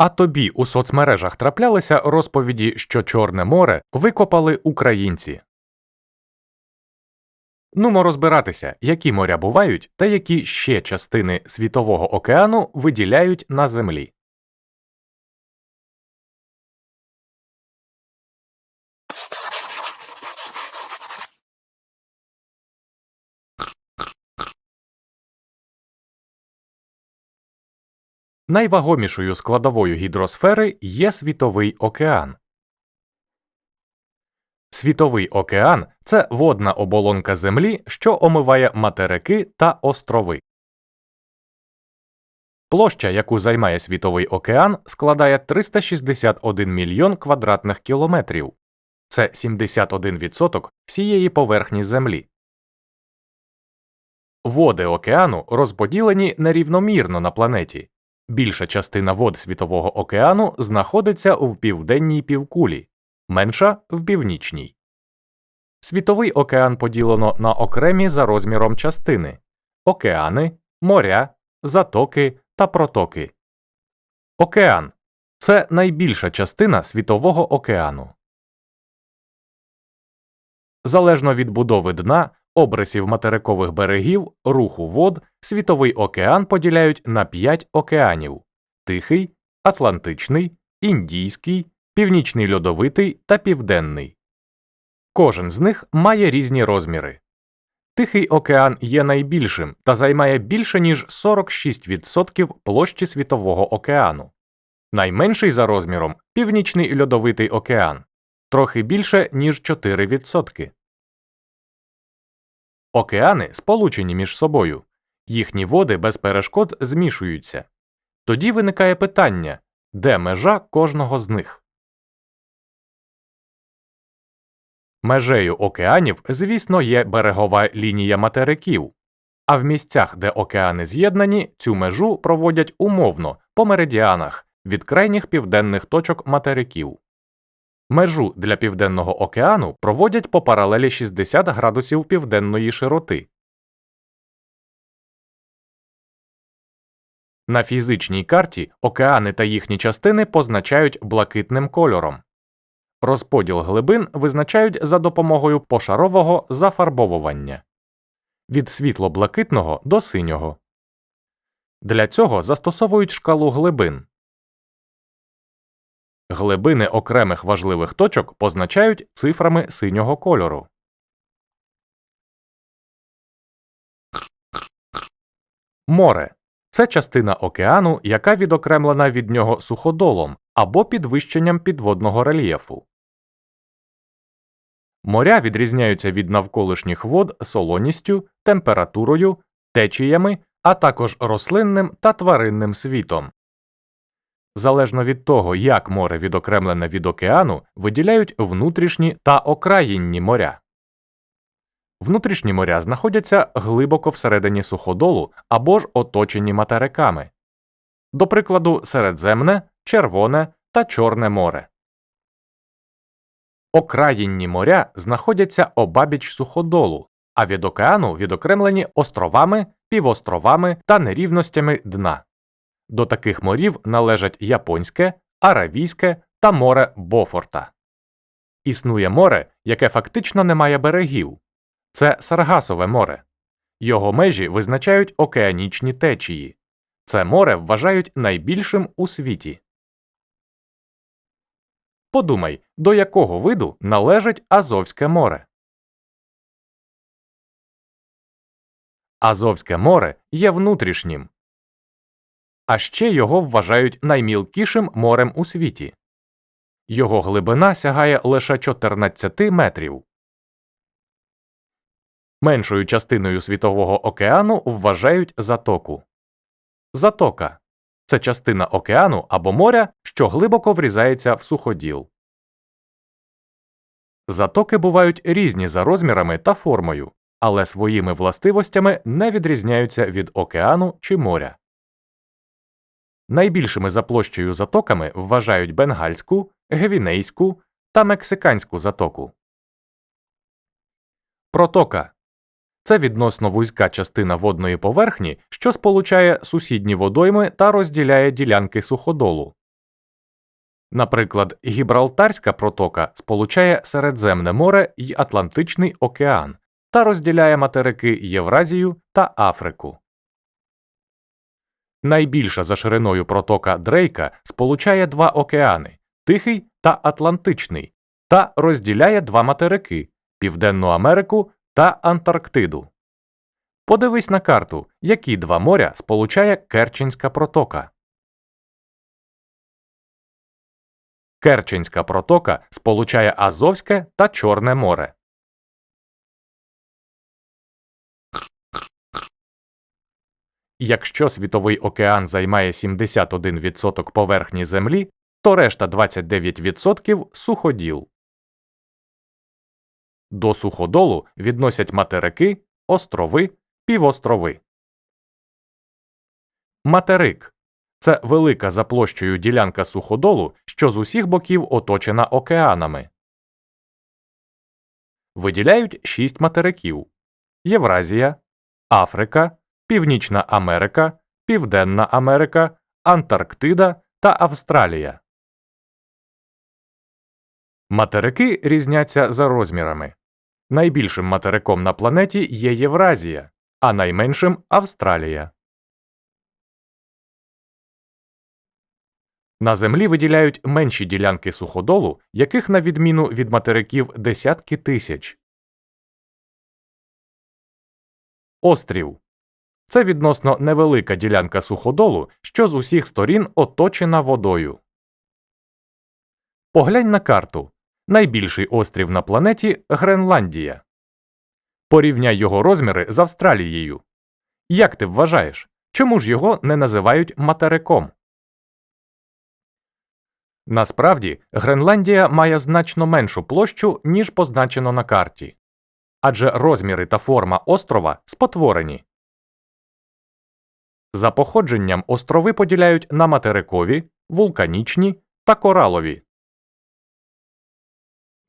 А тобі у соцмережах траплялися розповіді, що Чорне море викопали українці. Нумо розбиратися, які моря бувають та які ще частини Світового океану виділяють на Землі. Найвагомішою складовою гідросфери є Світовий океан. Світовий океан це водна оболонка Землі, що омиває материки та острови. Площа, яку займає Світовий океан, складає 361 мільйон квадратних кілометрів. Це 71% всієї поверхні Землі. Води океану розподілені нерівномірно на планеті. Більша частина вод Світового океану знаходиться в південній півкулі, менша в північній. Світовий океан поділено на окремі за розміром частини океани, моря, затоки та протоки. Океан це найбільша частина Світового океану. Залежно від будови дна, обрисів материкових берегів, руху вод, Світовий океан поділяють на п'ять океанів Тихий, Атлантичний, Індійський, Північний льодовитий та Південний. Кожен з них має різні розміри. Тихий океан є найбільшим та займає більше ніж 46% площі Світового океану. Найменший за розміром Північний льодовитий океан трохи більше ніж 4%. Океани сполучені між собою, їхні води без перешкод змішуються. Тоді виникає питання де межа кожного з них. Межею океанів, звісно, є берегова лінія материків, а в місцях, де океани з'єднані, цю межу проводять умовно по меридіанах від крайніх південних точок материків. Межу для Південного океану проводять по паралелі 60 градусів південної широти. На фізичній карті океани та їхні частини позначають блакитним кольором. Розподіл глибин визначають за допомогою пошарового зафарбовування від світло-блакитного до синього. Для цього застосовують шкалу глибин. Глибини окремих важливих точок позначають цифрами синього кольору. Море це частина океану, яка відокремлена від нього суходолом або підвищенням підводного рельєфу. Моря відрізняються від навколишніх вод солоністю, температурою, течіями, а також рослинним та тваринним світом. Залежно від того, як море відокремлене від океану, виділяють внутрішні та окраїнні моря. Внутрішні моря знаходяться глибоко всередині суходолу або ж оточені материками, до прикладу, Середземне, Червоне та Чорне море. Окраїнні моря знаходяться обабіч суходолу, а від океану відокремлені островами, півостровами та нерівностями дна. До таких морів належать Японське, Аравійське та море Бофорта. Існує море, яке фактично не має берегів це Саргасове море. Його межі визначають океанічні течії. Це море вважають найбільшим у світі. Подумай, до якого виду належить Азовське море. Азовське море є внутрішнім, а ще його вважають наймілкішим морем у світі. Його глибина сягає лише 14 метрів. Меншою частиною Світового океану вважають затоку. Затока це частина океану або моря, що глибоко врізається в суходіл. Затоки бувають різні за розмірами та формою, але своїми властивостями не відрізняються від океану чи моря. Найбільшими за площею затоками вважають Бенгальську, Гвінейську та Мексиканську затоку. Протока це відносно вузька частина водної поверхні, що сполучає сусідні водойми та розділяє ділянки суходолу. Наприклад, Гібралтарська протока сполучає Середземне море й Атлантичний океан та розділяє материки Євразію та Африку. Найбільша за шириною протока Дрейка сполучає два океани Тихий та Атлантичний, та розділяє два материки Південну Америку та Антарктиду. Подивись на карту, які два моря сполучає Керченська протока. Керченська протока сполучає Азовське та Чорне море. Якщо Світовий океан займає 71% поверхні Землі, то решта 29% суходіл. До суходолу відносять материки, острови, півострови. Материк це велика за площею ділянка суходолу, що з усіх боків оточена океанами. Виділяють шість материків Євразія, Африка, Північна Америка, Південна Америка, Антарктида та Австралія. Материки різняться за розмірами. Найбільшим материком на планеті є Євразія, а найменшим Австралія. На Землі виділяють менші ділянки суходолу, яких на відміну від материків десятки тисяч. Острів це відносно невелика ділянка суходолу, що з усіх сторін оточена водою. Поглянь на карту. Найбільший острів на планеті Гренландія. Порівняй його розміри з Австралією. Як ти вважаєш, чому ж його не називають материком? Насправді, Гренландія має значно меншу площу, ніж позначено на карті. Адже розміри та форма острова спотворені. За походженням острови поділяють на материкові, вулканічні та коралові.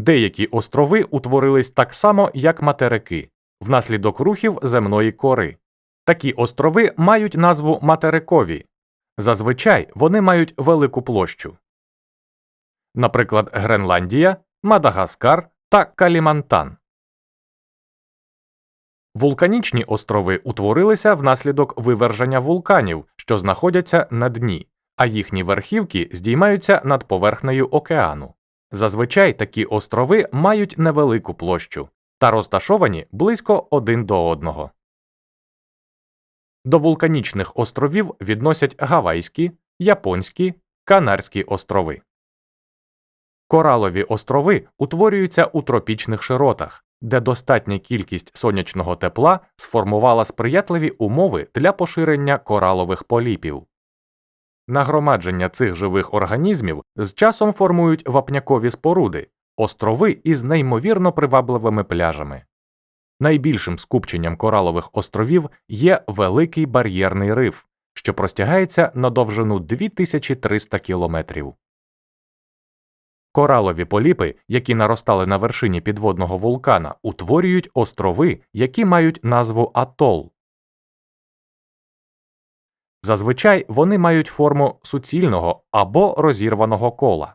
Деякі острови утворились так само, як материки, внаслідок рухів земної кори. Такі острови мають назву материкові. Зазвичай вони мають велику площу. Наприклад, Гренландія, Мадагаскар та Калімантан. Вулканічні острови утворилися внаслідок виверження вулканів, що знаходяться на дні, а їхні верхівки здіймаються над поверхнею океану. Зазвичай такі острови мають невелику площу та розташовані близько один до одного. До вулканічних островів відносять Гавайські, Японські, Канарські острови. Коралові острови утворюються у тропічних широтах, де достатня кількість сонячного тепла сформувала сприятливі умови для поширення коралових поліпів. Нагромадження цих живих організмів з часом формують вапнякові споруди, острови із неймовірно привабливими пляжами. Найбільшим скупченням коралових островів є Великий бар'єрний риф, що простягається на довжину 2300 кілометрів. Коралові поліпи, які наростали на вершині підводного вулкана, утворюють острови, які мають назву атол. Зазвичай вони мають форму суцільного або розірваного кола.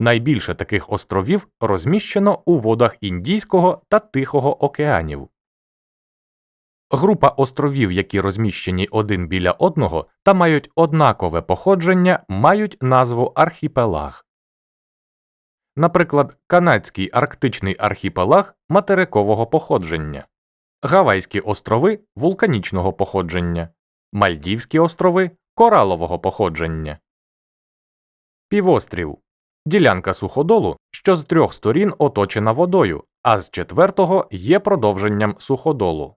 Найбільше таких островів розміщено у водах Індійського та Тихого океанів. Група островів, які розміщені один біля одного та мають однакове походження, мають назву архіпелаг. Наприклад, Канадський арктичний архіпелаг материкового походження, Гавайські острови вулканічного походження, Мальдівські острови коралового походження. Півострів ділянка суходолу, що з трьох сторін оточена водою, а з четвертого є продовженням суходолу.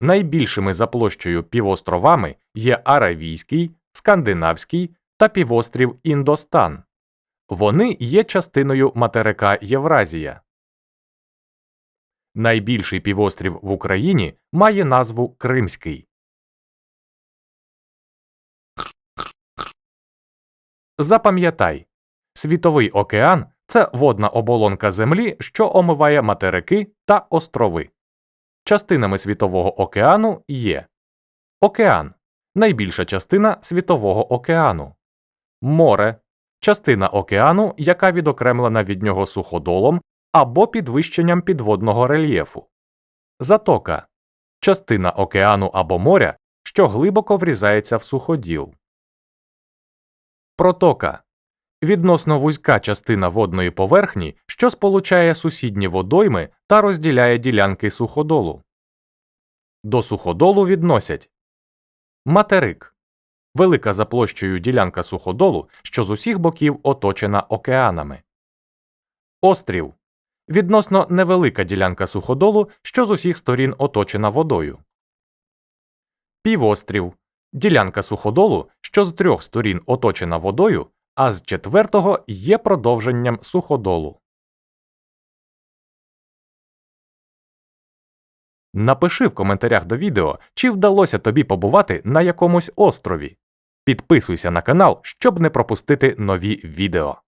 Найбільшими за площею півостровами є Аравійський, Скандинавський та півострів Індостан. Вони є частиною материка Євразія. Найбільший півострів в Україні має назву Кримський. Запам'ятай Світовий океан це водна оболонка Землі, що омиває материки та острови. Частинами Світового океану є Океан найбільша частина Світового океану, море частина океану, яка відокремлена від нього суходолом або підвищенням підводного рельєфу. Затока частина океану або моря, що глибоко врізається в суходіл. Протока відносно вузька частина водної поверхні, що сполучає сусідні водойми та розділяє ділянки суходолу. До суходолу відносять материк велика за площею ділянка суходолу, що з усіх боків оточена океанами. Острів відносно невелика ділянка суходолу, що з усіх сторін оточена водою. Півострів ділянка суходолу, що з трьох сторін оточена водою, а з четвертого є продовженням суходолу. Напиши в коментарях до відео, чи вдалося тобі побувати на якомусь острові. Підписуйся на канал, щоб не пропустити нові відео.